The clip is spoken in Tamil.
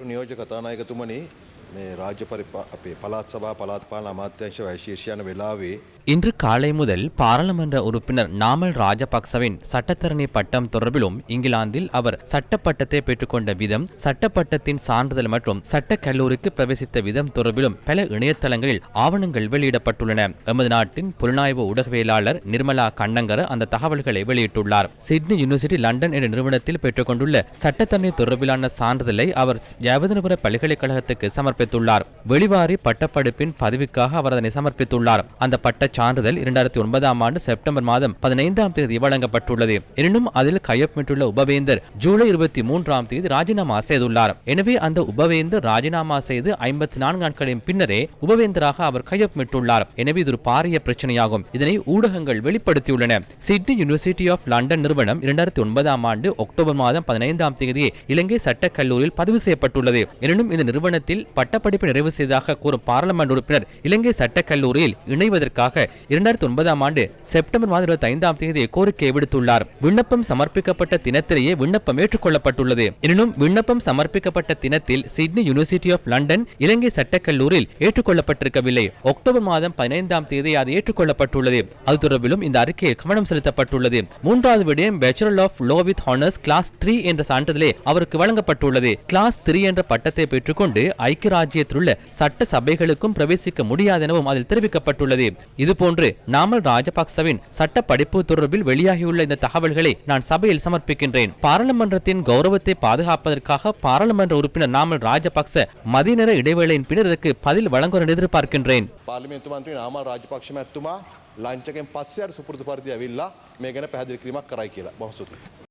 නියෝජ්‍ය කතානායකතුමනි இன்று காலை முதல் பாராளுமன்ற உறுப்பினர் நாமல் ராஜபக்சவின் சட்டத்தரணி பட்டம் தொடர்பிலும் இங்கிலாந்தில் அவர் சட்டப்பட்டத்தை பெற்றுக்கொண்ட விதம் சட்டப்பட்டத்தின் சான்றிதழ் மற்றும் சட்ட கல்லூரிக்கு பிரவேசித்த விதம் தொடர்பிலும் பல இணையதளங்களில் ஆவணங்கள் வெளியிடப்பட்டுள்ளன எமது நாட்டின் புலனாய்வு ஊடகவியலாளர் நிர்மலா கண்ணங்கர அந்த தகவல்களை வெளியிட்டுள்ளார் சிட்னி யூனிவர்சிட்டி லண்டன் என்ற நிறுவனத்தில் பெற்றுக்கொண்டுள்ள சட்டத்தரணி தொடர்பிலான சான்றிதழை அவர் ஜவதனபுர பல்கலைக்கழகத்துக்கு சமர்ப்பி சமர்ப்பித்துள்ளார். வெளிவாரி பட்டப்படிப்பின் பதவிக்காக அவர் அதனை சமர்ப்பித்துள்ளார். அந்த பட்ட சான்றிதழ் இரண்டாயிரத்தி ஒன்பதாம் ஆண்டு செப்டம்பர் மாதம் பதினைந்தாம் தேதி வழங்கப்பட்டுள்ளது. எனினும் அதில் கையொப்பமிட்டுள்ள உபவேந்தர் ஜூலை இருபத்தி மூன்றாம் தேதி ராஜினாமா செய்துள்ளார். எனவே அந்த உபவேந்தர் ராஜினாமா செய்து ஐம்பத்தி நான்கு நாட்களின் பின்னரே உபவேந்தராக அவர் கையொப்பமிட்டுள்ளார். எனவே இது ஒரு பாரிய பிரச்சனையாகும். இதனை ஊடகங்கள் வெளிப்படுத்தியுள்ளன. சிட்னி யூனிவர்சிட்டி ஆஃப் லண்டன் நிறுவனம் இரண்டாயிரத்தி ஒன்பதாம் ஆண்டு அக்டோபர் மாதம் பதினைந்தாம் தேதி இலங்கை சட்டக்கல்லூரியில் பதிவு செய்யப்பட்டுள்ளது. எனினும் இந்த நிறுவனத்தில் பட்டப்படிப்பு நிறைவு செய்ததாக கூறும் பாராளுமன்ற உறுப்பினர் இலங்கை சட்டக்கல்லூரியில் இணைவதற்காக இரண்டாயிரத்தி ஒன்பதாம் ஆண்டு செப்டம்பர் மாதம் இருபத்தி ஐந்தாம் தேதி கோரிக்கை விடுத்துள்ளார். விண்ணப்பம் சமர்ப்பிக்கப்பட்ட தினத்திலேயே விண்ணப்பம் ஏற்றுக்கொள்ளப்பட்டுள்ளது. எனினும் விண்ணப்பம் சமர்ப்பிக்கப்பட்ட தினத்தில் Sydney university of London Ilangai சட்டக்கல்லூரியில் ஏற்றுக்கொள்ளப்பட்டிருக்கவில்லை. அக்டோபர் மாதம் பதினைந்தாம் தேதி அது ஏற்றுக்கொள்ளப்பட்டுள்ளது. அது தொடர்பிலும் இந்த அறிக்கையில் கவனம் செலுத்தப்பட்டுள்ளது. மூன்றாவது விடயம் bachelor of law with honours class three என்ற சான்றிதழே அவருக்கு வழங்கப்பட்டுள்ளது. கிளாஸ் த்ரீ என்ற பட்டத்தை பெற்றுக்கொண்டு ஐக்கிய ராஜ்யத்தில் உள்ள சட்ட சபைகளுக்கும் பிரவேசிக்க முடியாது எனவும் அதில் தெரிவிக்கப்பட்டுள்ளது இதுபோன்று நாமல் ராஜபக்சவின் சட்ட படிப்பு தொடர்பில் வெளியாகியுள்ள இந்த தகவல்களை நான் சபையில் சமர்ப்பிக்கின்றேன் பாராளுமன்றத்தின் கௌரவத்தை பாதுகாப்பதற்காக பாராளுமன்ற உறுப்பினர் நாமல் ராஜபக்ச மதிய நேர இடைவேளையின் பின்னர் இதற்கு பதில் வழங்குவார் என்று எதிர்பார்க்கின்றேன் පාර්ලිමේන්තු මන්ත්‍රී නාමල් රාජපක්ෂ මැතිතුමා ලංචකෙන් පස්සේ අර සුපුරුදු පරිදි ඇවිල්ලා මේ ගැන පැහැදිලි කිරීමක් කරයි කියලා. බොහොම ස්තුතියි.